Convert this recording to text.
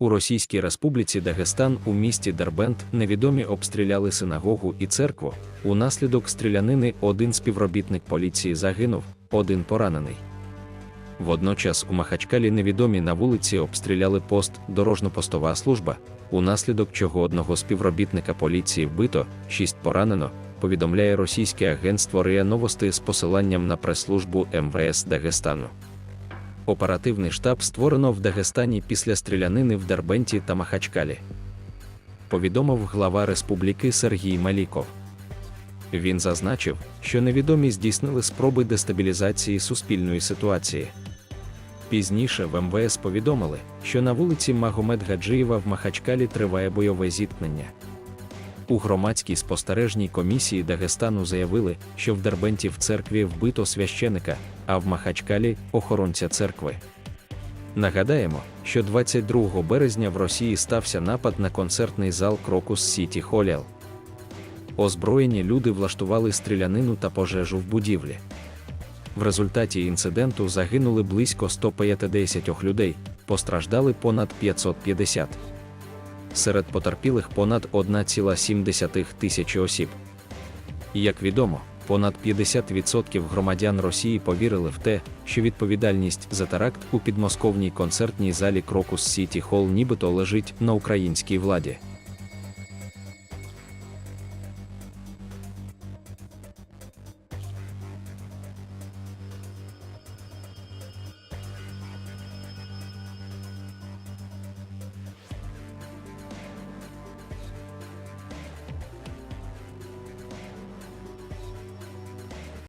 У Російській Республіці Дагестан у місті Дербент невідомі обстріляли синагогу і церкву. Унаслідок стрілянини один співробітник поліції загинув, один поранений. Водночас у Махачкалі невідомі на вулиці обстріляли пост дорожньо-постова служба, унаслідок чого одного співробітника поліції вбито, шість поранено, повідомляє російське агентство РИА Новости з посиланням на прес-службу МВС Дагестану. Оперативний штаб створено в Дагестані після стрілянини в Дербенті та Махачкалі. Повідомив глава республіки Сергій Маліков. Він зазначив, що невідомі здійснили спроби дестабілізації суспільної ситуації. Пізніше в МВС повідомили, що на вулиці Магомед Гаджиєва в Махачкалі триває бойове зіткнення. У громадській спостережній комісії Дагестану заявили, що в Дербенті в церкві вбито священика, а в Махачкалі охоронця церкви. Нагадаємо, що 22 березня в Росії стався напад на концертний зал Крокус Сіті Холіал. Озброєні люди влаштували стрілянину та пожежу в будівлі. В результаті інциденту загинули близько 150 людей, постраждали понад 550. Серед потерпілих понад 1,7 тисячі осіб. Як відомо, понад 50% громадян Росії повірили в те, що відповідальність за теракт у підмосковній концертній залі Крокус Сіті Холл нібито лежить на українській владі.